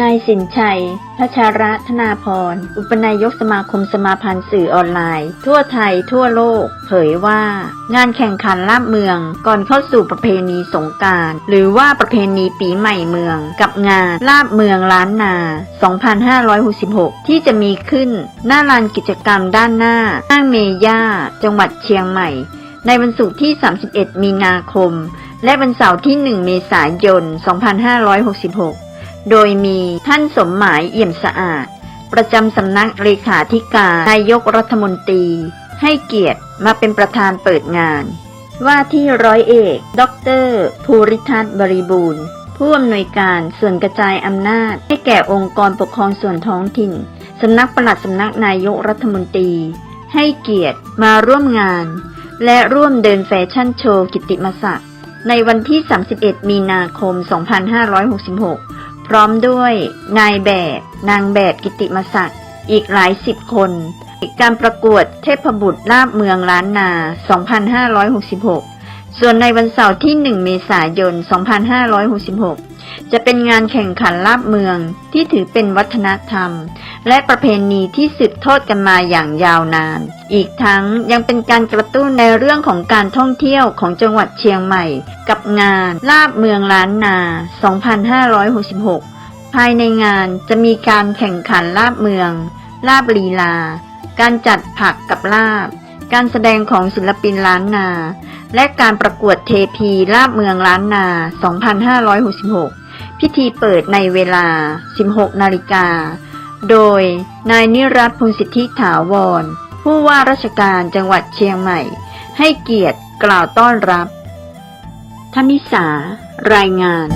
นายสินชัยพัชระธนาพร อุปนายกสมาคมสมาพันธ์สื่อออนไลน์ ทั่วไทยทั่วโลก เผยว่า งานแข่งขันลาบเมืองก่อนเข้าสู่ประเพณีสงการหรือว่าประเพณีปีใหม่เมือง กับงานลาบเมืองล้านนา 2566 ที่จะมีขึ้นหน้าลานกิจกรรมด้านหน้าห้างเมย่า จังหวัดเชียงใหม่ ในวันศุกร์ที่ 31 มีนาคม และวันเสาร์ที่ 1 เมษายน 2566 โดยมีท่านสมหมายเอี่ยมสะอาด ประจำสำนักเลขาธิการนายกรัฐมนตรี ให้เกียรติมาเป็นประธานเปิดงาน ว่าที่ร้อยเอกดรภูริทัศน์บริบูรณ์ ผู้อำนวยการส่วนกระจายอำนาจ ให้แก่องค์กรปกครองส่วนท้องถิ่นสำนักปลัดสำนักนายกรัฐมนตรี ให้เกียรติมาร่วมงาน และร่วมเดินแฟชั่นโชว์กิติมศักดิ์ในวันที่ 31 มีนาคม 2566 พร้อมด้วยนายแบบ นางแบบกิติมศักดิ์อีกหลายสิบคนการประกวดเทพบุตรลาบเมืองล้านนา 2566 ส่วนในวันเสาร์ที่ 1 เมษายน 2566 จะเป็นงานแข่งขันลาบเมืองที่ถือเป็นวัฒนธรรม และประเพณีที่สืบทอดกันมาอย่างยาวนานอีกทั้งยังเป็นการกระตุ้นในเรื่องของการท่องเที่ยวของจังหวัดเชียงใหม่ กับงานลาบเมืองล้านนา 2566 ภายในงานจะมีการแข่งขันลาบเมือง ลาบลีลา การจัดผักกับลาบ การแสดงของศิลปินล้านนา และการประกวดเทพีลาบเมืองล้านนา 2566 พิธีเปิดในเวลา 16 นาฬิกา โดยนายนิรัตพงศิทธิถาวร ผู้ว่าราชการจังหวัดเชียงใหม่ ให้เกียรติกล่าวต้อนรับธนิสารายงาน